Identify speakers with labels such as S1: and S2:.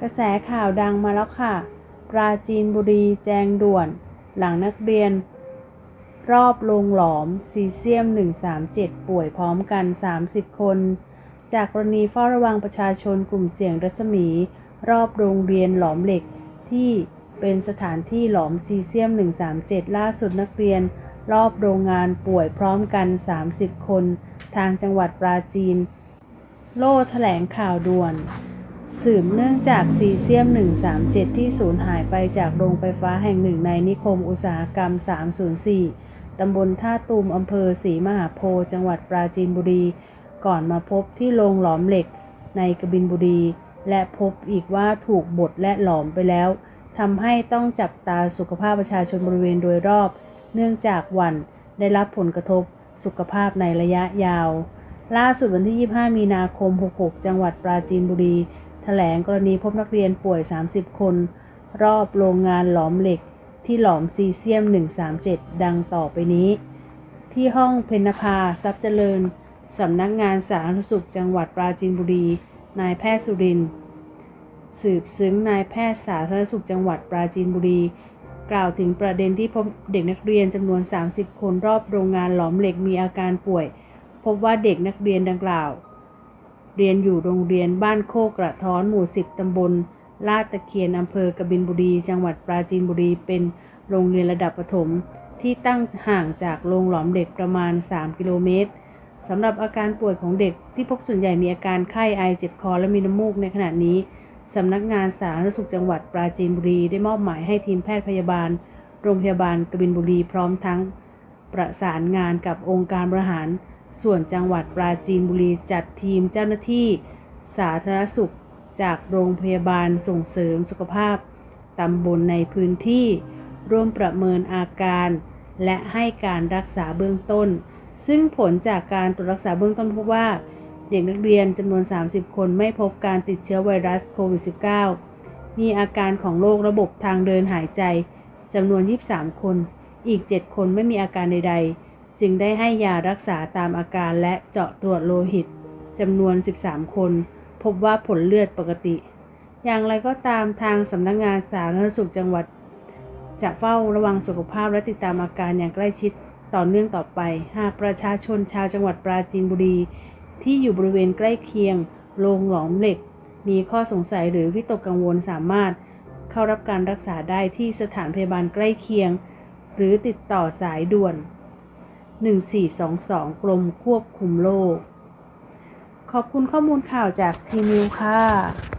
S1: กระแสข่าวดังมาแล้วค่ะ ปราจีนบุรีแจงด่วน หลังนักเรียน รอบโรงหลอมซีเซียม 137 ป่วยพร้อมกัน 30 คน จากกรณีเฝ้าระวังประชาชนกลุ่มเสี่ยงรัศมี รอบโรงเรียนหลอมเหล็กที่เป็นสถานที่หลอมซีเซียม 137 ล่าสุดนักเรียน รอบโรงงานป่วยพร้อมกัน 30 คน ทางจังหวัดปราจีน โล่แถลงข่าวด่วน สืบเนื่องจากซีเซียม 137 ที่สูญหายไปจากโรงไฟฟ้าแห่งหนึ่งในนิคมอุตสาหกรรม 304 ตำบลท่าตูมอำเภอศรีมหาโพธิ์จังหวัดปราจีนบุรี ก่อนมาพบที่โรงหลอมเหล็กในกบินบุรี และพบอีกว่าถูกบดและหลอมไปแล้วทำให้ต้องจับตาสุขภาพประชาชนบริเวณโดยรอบ เนื่องจากวันได้รับผลกระทบสุขภาพในระยะยาว ล่าสุดวันที่ 25 มีนาคม 66 จังหวัดปราจีนบุรี แถลงกรณีพบนักเรียนป่วย 30 คน รอบโรงงานหลอมเหล็กที่หลอมซีเซียม 137 ดังต่อไปนี้ ที่ห้องเพนนภาทรัพย์เจริญ สำนักงานสาธารณสุขจังหวัดปราจีนบุรี นายแพทย์สุรินสืบซึ้งนายแพทย์สาธารณสุขจังหวัดปราจีนบุรี กล่าวถึงประเด็นที่พบเด็กนักเรียนจำนวน 30 คนรอบโรงงานหลอมเหล็กมีอาการป่วย พบว่าเด็กนักเรียนดังกล่าว เรียนอยู่โรงเรียนบ้านโคกกระท้อนหมู่10ตำบลลาดตะเคียนอำเภอกบินบุรี จังหวัดปราจีนบุรีเป็นโรงเรียนระดับประถม ที่ตั้งห่างจากโรงหลอมเด็กประมาณ 3 กิโลเมตรสำหรับอาการป่วยของเด็กที่พบส่วนใหญ่มีอาการไข้ไอเจ็บคอและมีน้ำมูกในขณะนี้สำนักงานสาธารณสุขจังหวัดปราจีนบุรี ได้มอบหมายให้ทีมแพทย์พยาบาล โรงพยาบาลกบินบุรีพร้อมทั้ง ประสานงานกับองค์การบริหาร ส่วนจังหวัดปราจีนบุรีจัดทีมเจ้าหน้าที่สาธารณสุขจากโรงพยาบาลส่งเสริมสุขภาพตำบลในพื้นที่ ร่วมประเมินอาการ และให้การรักษาเบื้องต้น ซึ่งผลจากการตรวจรักษาเบื้องต้นพบว่า เด็กนักเรียนจำนวน 30 คนไม่พบการติดเชื้อไวรัสโควิด -19 มีอาการของโรคระบบทางเดินหายใจจำนวน 23 คน อีก 7 คนไม่มีอาการใด ๆ จึงได้ให้ยารักษาตามอาการและเจาะตรวจโลหิตจำนวน 13 คน พบว่าผลเลือดปกติ อย่างไรก็ตามทางสำนักงงานสาธารณสุขจังหวัด จะเฝ้าระวังสุขภาพและติดตามอาการอย่างใกล้ชิดต่อเนื่องต่อไป หากประชาชนชาวจังหวัดปราจีนบุรี ที่อยู่บริเวณใกล้เคียงโรงหลอมเหล็ก มีข้อสงสัยหรือวิตกกังวลสามารถ เข้ารับการรักษาได้ที่สถานพยาบาลใกล้เคียง หรือติดต่อสายด่วน 1422 กรมควบคุมโรคขอบคุณข้อมูลข่าวจากทีมิวค่ะ